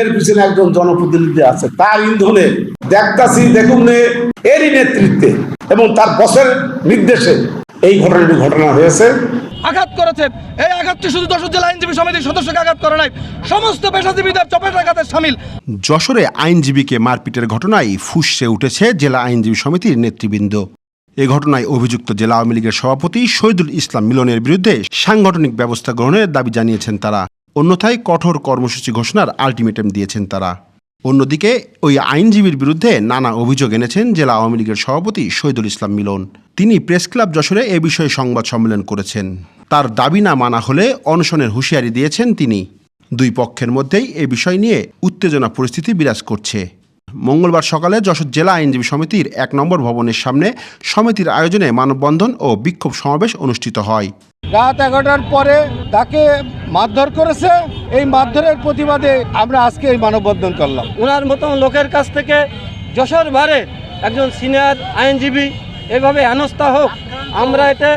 এর পিছনে একজন জনপ্রতিনিধি আছে তার ইন্ধনে দেখতাছি দেখুন এরই নেতৃত্বে এবং তার বসের নির্দেশে এই ঘটনাটি ঘটনা হয়েছে। আঘাত করেছে এই আঘাতটি শুধু যশোর জেলা আইনজীবী সমিতির সদস্যকে আঘাত করে নাই সমস্ত পেশাজীবীদের চপেট আঘাতের সামিল। যশোরে আইনজীবীকে মারপিটের ঘটনায় ফুসছে উঠেছে জেলা আইনজীবী সমিতির নেতৃবৃন্দ। এ ঘটনায় অভিযুক্ত জেলা আওয়ামী লীগের সভাপতি শহীদুল ইসলাম মিলনের বিরুদ্ধে সাংগঠনিক ব্যবস্থা গ্রহণের দাবি জানিয়েছেন তারা। অন্যথায় কঠোর কর্মসূচি ঘোষণার আলটিমেটাম দিয়েছেন তারা। অন্যদিকে, ওই আইনজীবীর বিরুদ্ধে নানা অভিযোগ এনেছেন জেলা আওয়ামী লীগের সভাপতি শহীদুল ইসলাম মিলন। তিনি প্রেস ক্লাব যশোরে এ বিষয়ে সংবাদ সম্মেলন করেছেন। তার দাবি না মানা হলে অনশনের হুঁশিয়ারি দিয়েছেন তিনি। দুই পক্ষের মধ্যেই এ বিষয় নিয়ে উত্তেজনা পরিস্থিতি বিরাজ করছে। মঙ্গলবার সকালে যশোর জেলা আইনজীবী সমিতির এক নম্বর ভবনের সামনে সমিতির আয়োজনে মানববন্ধন ও বিক্ষোভ সমাবেশ অনুষ্ঠিত হয়। রাত এগারোটার পরে তাকে মারধর করেছে। এই মারধরের প্রতিবাদে আমরা আজকে এই মানববন্ধন করলাম। ওনার মতন লোকের কাছ থেকে যশোর ভারে একজন সিনিয়র আইনজীবী এভাবে হেনস্থা হোক আমরা এটা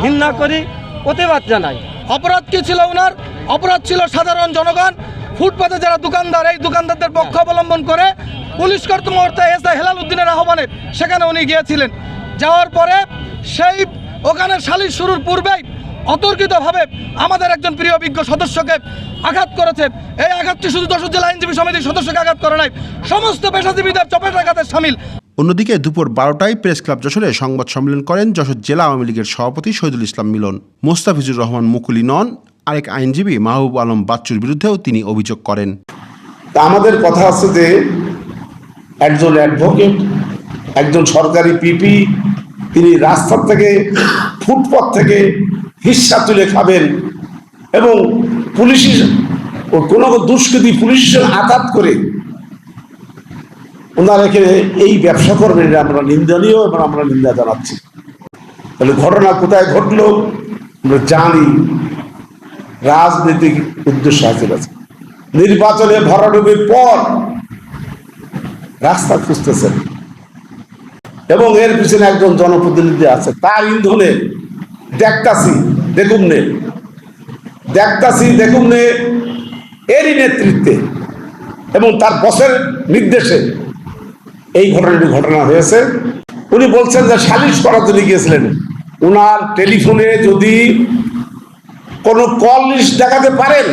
ঘৃণা করি প্রতিবাদ জানাই। অপরাধ কি ছিল ওনার অপরাধ ছিল সাধারণ জনগণ। ফুটপাতে যারা দোকানদার এই দোকানদারদের পক্ষ অবলম্বন করে পুলিশ কর্তৃমহর্তা এস আই হেলাল উদ্দিনের আহ্বানে সেখানে উনি গিয়েছিলেন। যাওয়ার পরে সেই ওখানে সালিশ শুরুর পূর্বেই অতর্কিতভাবে আমাদের একজন প্রিয় বিজ্ঞ সদস্যকে আঘাত করেছে। এই আঘাতটি শুধু যশোর জেলা আইনজীবী সমিতির সদস্যকে আঘাত করে নাই সমস্ত পেশাজীবীদের চপেট আঘাতের সামিল। অন্যদিকে দুপুর বারোটায় প্রেস ক্লাব যশোরে সংবাদ সম্মেলন করেন যশোর জেলা আওয়ামী লীগের সভাপতি শহীদুল ইসলাম মিলন। মোস্তাফিজুর রহমান মুকুলি নন আরেক আইনজীবী মাহবুব আলম বাচ্চুর বিরুদ্ধেও তিনি অভিযোগ করেন। আমাদের কথা আছে যে একজন অ্যাডভোকেট একজন সরকারি পিপি তিনি রাস্তা থেকে ফুটপাথ থেকে হিস্সা তুলে খাবেন এবং পুলিশের কোনো দুষ্কৃতি পুলিশের আঘাত করে ওনারা এখানে এই ব্যবসা করবেন আমরা নিন্দনীয় এবং আমরা নিন্দা জানাচ্ছি। তাহলে ঘটনা কোথায় ঘটলো, আমরা জানি। রাজনৈতিক উদ্দেশ্য হাসিল আছে। নির্বাচনে ভরাডুবির পর রাস্তা খুঁজতেছেন এবং এর পিছনে একজন জনপ্রতিনিধি আছে, তার ইন্ধনে দেখতাছি, দেখুন নে। দেখতাছি, দেখুন নে, এরই নেতৃত্বে এবং তার বসের নির্দেশে এই ঘটনাটি ঘটনা হয়েছে। উনি বলছেন যে, সালিশ করার জন্য গিয়েছিলেন। উনার টেলিফোনে যদি কোনো কল লিস্ট দেখাতে পারেন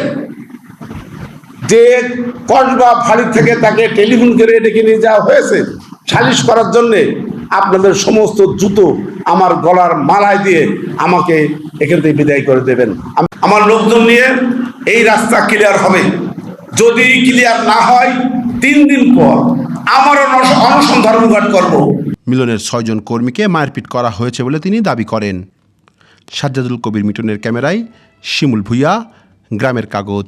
যে কসবা ফাঁড়ি থেকে তাকে টেলিফোন করে ডেকে নিয়ে যাওয়া হয়েছে, সালিশ করার জন্য আপনাদের সমস্ত জুতো আমার গলার মালায় দিয়ে আমাকে এখান থেকে বিদায় করে দেবেন। আমার লোকজন নিয়ে এই রাস্তা ক্লিয়ার হবে। যদি ক্লিয়ার না হয়, তিন দিন পর আমারও নশ- অনশন ধর্মঘট করব। মিলনের ছয়জন কর্মীকে মারপিট করা হয়েছে বলে তিনি দাবি করেন। সাজ্জাদুল কবির মিটনের ক্যামেরায় শিমুল ভুইয়া, গ্রামের কাগজ।